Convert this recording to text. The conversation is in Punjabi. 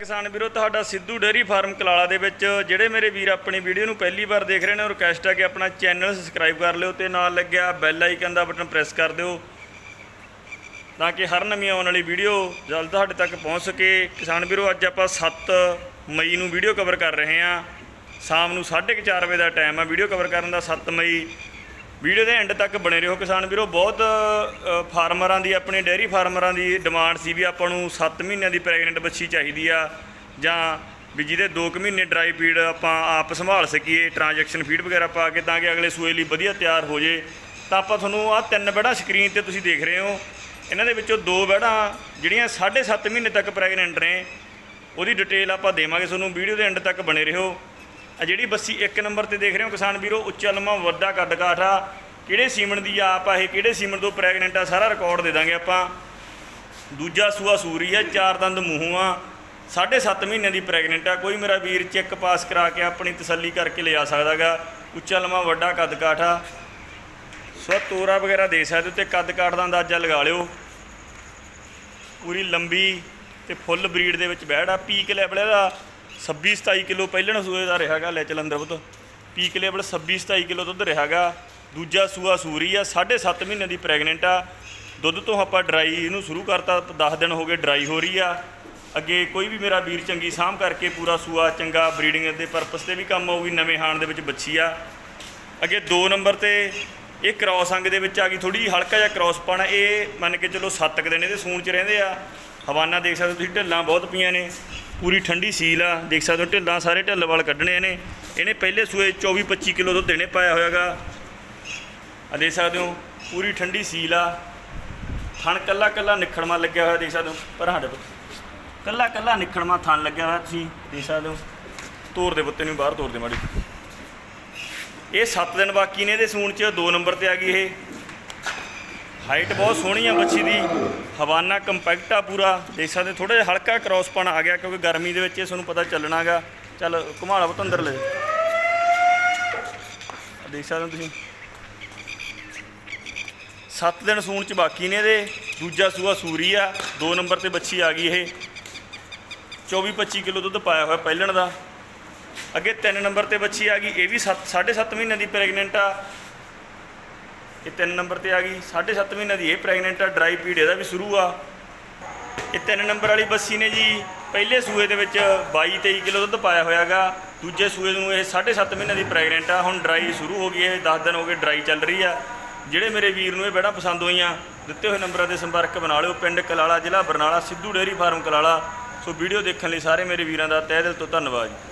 ਕਿਸਾਨ ਵੀਰੋ, ਤੁਹਾਡਾ ਸਿੱਧੂ ਡੇਅਰੀ ਫਾਰਮ ਕਲਾਲਾ ਦੇ ਵਿੱਚ ਜਿਹੜੇ ਮੇਰੇ ਵੀਰ ਆਪਣੀ ਵੀਡੀਓ ਨੂੰ ਪਹਿਲੀ ਵਾਰ ਦੇਖ ਰਹੇ ਨੇ, ਉਹ ਰਿਕਵੈਸਟ ਹੈ ਕਿ ਆਪਣਾ ਚੈਨਲ ਸਬਸਕ੍ਰਾਈਬ ਕਰ ਲਿਓ ਤੇ ਨਾਲ ਲੱਗਿਆ ਬੈਲ ਆਈਕਨ ਦਾ ਬਟਨ ਪ੍ਰੈਸ ਕਰ ਦਿਓ ਤਾਂ ਕਿ ਹਰ ਨਵੀਂ ਆਉਣ ਵਾਲੀ ਵੀਡੀਓ ਜਲਦ ਤੁਹਾਡੇ ਤੱਕ ਪਹੁੰਚ ਸਕੇ। ਕਿਸਾਨ ਵੀਰੋ, ਅੱਜ ਆਪਾਂ 7 ਮਈ ਨੂੰ ਵੀਡੀਓ ਕਵਰ ਕਰ ਰਹੇ ਹਾਂ। ਸ਼ਾਮ ਨੂੰ 4:30 ਵਜੇ ਦਾ ਟਾਈਮ ਹੈ ਵੀਡੀਓ ਕਵਰ ਕਰਨ ਦਾ 7 ਮਈ। ਵੀਡੀਓ ਦੇ ਐਂਡ ਤੱਕ ਬਣੇ ਰਹੋ ਕਿਸਾਨ ਵੀਰੋ। ਬਹੁਤ ਫਾਰਮਰਾਂ ਦੀ ਆਪਣੇ ਡੇਅਰੀ ਫਾਰਮਰਾਂ ਦੀ ਡਿਮਾਂਡ ਸੀ ਵੀ ਆਪਾਂ ਨੂੰ 7 ਮਹੀਨਿਆਂ ਦੀ ਪ੍ਰੈਗਨੈਂਟ ਬੱਚੀ ਚਾਹੀਦੀ ਆ ਜਾਂ ਵੀ ਜਿਹਦੇ 2 ਕੁ ਮਹੀਨੇ ਡਰਾਈ ਫੀਡ ਆਪਾਂ ਆਪ ਸੰਭਾਲ ਸਕੀਏ ਟ੍ਰਾਂਜੈਕਸ਼ਨ ਫੀਡ ਵਗੈਰਾ ਪਾ ਕੇ ਤਾਂ ਕਿ ਅਗਲੇ ਸੂਏ ਲਈ ਵਧੀਆ ਤਿਆਰ ਹੋ ਜੇ। ਤਾਂ ਆਪਾਂ ਤੁਹਾਨੂੰ ਆਹ ਤਿੰਨ ਬੈੜਾਂ ਸਕਰੀਨ ਤੇ ਤੁਸੀਂ ਦੇਖ ਰਹੇ ਹੋ। ਇਹਨਾਂ ਦੇ ਵਿੱਚੋਂ ਦੋ ਬੈੜਾਂ ਜਿਹੜੀਆਂ 7.5 ਮਹੀਨੇ ਤੱਕ ਪ੍ਰੈਗਨੈਂਟ ਨੇ, ਉਹਦੀ ਡਿਟੇਲ ਆਪਾਂ ਦੇਵਾਂਗੇ। ਤੁਹਾਨੂੰ ਵੀਡੀਓ ਦੇ ਐਂਡ ਤੱਕ ਬਣੇ ਰਹੋ। ਆ ਜਿਹੜੀ ਬੱਸੀ ਇੱਕ ਨੰਬਰ ਤੇ ਦੇਖ ਰਹੇ ਹੋ ਕਿਸਾਨ ਵੀਰੋ, ਉੱਚਾ ਲੰਮਾ ਵੱਡਾ ਕੱਦ ਕਾਠ ਆ ਕਿਹੜੇ ਸੀਮਨ ਦੀ ਆਪ ਆ ਇਹ, ਕਿਹੜੇ ਸੀਮਨ ਤੋਂ ਪ੍ਰੈਗਨੈਂਟ ਆ, ਸਾਰਾ ਰਿਕਾਰਡ ਦੇ ਦਾਂਗੇ ਆਪਾਂ। ਦੂਜਾ ਸੂਆ ਸੂਰੀ ਆ, ਚਾਰ ਦੰਦ ਮੂੰਹੋਂ ਆ। 7.5 ਮਹੀਨਿਆਂ ਦੀ ਪ੍ਰੈਗਨੈਂਟ ਆ। ਕੋਈ ਮੇਰਾ ਵੀਰ ਚੈੱਕ ਪਾਸ ਕਰਾ ਕੇ ਆਪਣੀ ਤਸੱਲੀ ਕਰਕੇ ਲਿਆ ਸਕਦਾਗਾ। ਉੱਚਾ ਲੰਮਾ ਵੱਡਾ ਕੱਦ ਕਾਠ ਆ ਸੋ ਤੋਰਾ ਵਗੈਰਾ ਦੇ ਸਕਦੇ ਹੋ ਤੇ ਕੱਦ ਕਾਠ ਦਾ ਅੰਦਾਜ਼ਾ ਲਗਾ ਲਿਓ। ਪੂਰੀ ਲੰਬੀ ਤੇ ਫੁੱਲ ਬਰੀਡ ਦੇ ਵਿੱਚ ਬੈੜ ਆ ਪੀਕ ਲੈਵਲ ਦਾ 26 27 ਕਿਲੋ ਪਹਿਲਣ ਸੂਏ ਦਾ ਰਿਹਾਗਾ ਲੈ ਚਲੰਦਰ ਪੁੱਤ। ਪੀਕ ਲੈਵਲ 26 27 ਕਿਲੋ ਦੁੱਧ ਰਿਹਾਗਾ ਦੂਜਾ ਸੂਆ ਸੂਰੀ ਆ 7.5 ਮਹੀਨੇ ਦੀ ਪ੍ਰੈਗਨੈਂਟ ਆ। ਦੁੱਧ ਤੋਂ ਆਪਾਂ ਡਰਾਈ ਇਹਨੂੰ ਸ਼ੁਰੂ ਕਰਤਾ 10 ਦਿਨ ਹੋ ਗਏ ਡਰਾਈ ਹੋ ਰਹੀ ਆ। ਅੱਗੇ ਕੋਈ ਵੀ ਮੇਰਾ ਵੀਰ ਚੰਗੀ ਸਾਂਭ ਕਰਕੇ ਪੂਰਾ ਸੂਆ ਚੰਗਾ ਬਰੀਡਿੰਗ ਦੇ ਪਰਪਸ ਤੇ ਵੀ ਕੰਮ ਆਊਗੀ, ਨਵੇਂ ਹਾਣ ਦੇ ਵਿੱਚ ਬੱਚੀ ਆ। ਅੱਗੇ 2 ਨੰਬਰ ਤੇ ਇਹ ਕ੍ਰਾਸ ਅੰਗ ਦੇ ਵਿੱਚ ਆ ਗਈ ਥੋੜੀ ਜਿਹੀ ਹਲਕਾ ਜਿਹਾ ਕ੍ਰਾਸ ਪਾਣਾ ਇਹ ਮੰਨ ਕੇ ਚਲੋ 7 ਦਿਨ ਇਹਦੇ ਸੂਣ ਚ ਰਹਿੰਦੇ ਆ। ਹਵਾਨਾ ਦੇਖ ਸਕਦੇ ਤੁਸੀਂ, ਢਿੱਲਾਂ ਬਹੁਤ ਪਈਆਂ ਨੇ। ਪੂਰੀ ਠੰਡੀ ਸੀਲ ਆ, ਦੇਖ ਸਕਦੇ ਹੋ, ਢਿੱਲਾਂ ਸਾਰੇ ਢਿੱਲ ਵਾਲ ਕੱਢਣੇ ਨੇ ਇਹਨੇ ਪਹਿਲੇ ਸੂਏ 24 25 ਕਿਲੋ ਦੁੱਧ ਦੇਣੇ ਪਾਇਆ ਹੋਇਆਗਾ। ਆ ਦੇਖ ਸਕਦੇ ਹੋ, ਪੂਰੀ ਠੰਡੀ ਸੀਲ ਆ। ਥਣ ਕੱਲਾ ਕੱਲਾ ਨਿਖੜਮਾ ਲੱਗਿਆ ਹੋਇਆ, ਦੇਖ ਸਕਦੇ ਹੋ, ਪਰ ਸਾਡੇ ਕੱਲਾ ਕੱਲਾ ਨਿਖੜਮਾ ਥਣ ਲੱਗਿਆ ਹੋਇਆ ਤੁਸੀਂ, ਦੇਖ ਸਕਦੇ ਹੋ। ਤੋਰ ਦੇ ਬੁੱਤੇ ਨੂੰ ਬਾਹਰ, ਤੋਰ ਦੇ ਮਾੜੀ। ਇਹ 7 ਦਿਨ ਬਾਕੀ ਨੇ ਇਹਦੇ ਸੂਣ ਚ 2 ਨੰਬਰ ਤੇ ਆ ਗਈ ਇਹ। ਹਾਈਟ ਬਹੁਤ ਸੋਹਣੀ ਆ ਬੱਚੀ ਦੀ। ਹਵਾਨਾ ਕੰਪੈਕਟ ਆ ਪੂਰਾ। ਦੇਖ ਸਕਦੇ ਥੋੜਾ ਜਿਹਾ ਹਲਕਾ ਕ੍ਰਾਸਪਨ ਆ ਗਿਆ ਕਿਉਂਕਿ ਗਰਮੀ ਦੇ ਵਿੱਚ ਇਹ ਤੁਹਾਨੂੰ ਪਤਾ ਚੱਲਣਾਗਾ ਚੱਲ ਘੁਮਾਲਾ ਪੁੱਤ ਅੰਦਰ ਲੈ। ਦੇਖ ਸਕਦੇ ਹੋ ਤੁਸੀਂ। 7 ਦਿਨ ਸੂਣ ਚ ਬਾਕੀ ਨੇ ਇਹਦੇ। ਦੂਜਾ ਸੂਆ ਸੂਰੀ ਆ। 2 ਨੰਬਰ ਤੇ ਬੱਚੀ ਆ ਗਈ ਇਹ। 24 25 ਕਿਲੋ ਦੁੱਧ ਪਾਇਆ ਹੋਇਆ ਪਹਿਲਣ ਦਾ। ਅੱਗੇ 3 ਨੰਬਰ ਤੇ ਬੱਚੀ ਆ ਗਈ। ਇਹ ਵੀ 7 7.5 ਮਹੀਨੇ ਦੀ ਪ੍ਰੈਗਨੈਂਟ ਆ। ਇਹ 3 ਨੰਬਰ ਤੇ ਆ ਗਈ। 7.5 ਮਹੀਨੇ ਦੀ ਇਹ ਪ੍ਰੈਗਨੈਂਟ ਆ ਡਰਾਈ ਪੀੜ ਇਹਦਾ ਵੀ ਸ਼ੁਰੂ ਆ। ਇਹ 3 ਨੰਬਰ ਵਾਲੀ ਬੱਸੀ ਨੇ ਜੀ, ਪਹਿਲੇ ਸੂਏ ਦੇ ਵਿੱਚ 22 23 ਕਿਲੋ ਦੁੱਧ ਪਾਇਆ ਹੋਇਆਗਾ। ਦੂਜੇ ਸੂਏ ਨੂੰ ਇਹ 7.5 ਮਹੀਨੇ ਦੀ ਪ੍ਰੈਗਨੈਂਟ ਆ। ਹੁਣ ਡਰਾਈ ਸ਼ੁਰੂ ਹੋ ਗਈ ਹੈ 10 ਦਿਨ ਹੋ ਗਏ ਡਰਾਈ ਚੱਲ ਰਹੀ ਆ। ਜਿਹੜੇ ਮੇਰੇ ਵੀਰ ਨੂੰ ਇਹ ਬੜਾ ਪਸੰਦ ਹੋਈਆਂ, ਦਿੱਤੇ ਹੋਏ ਨੰਬਰਾਂ ਤੇ ਸੰਪਰਕ ਬਣਾ ਲਿਓ। ਪਿੰਡ ਕਲਾਲਾ ਜ਼ਿਲ੍ਹਾ Barnala, Sidhu dairy farm Kalala. So video ਦੇਖਣ ਲਈ ਸਾਰੇ ਮੇਰੇ ਵੀਰਾਂ ਦਾ ਤਹਿ ਦਿਲ ਤੋਂ ਧੰਨਵਾਦ ਜੀ।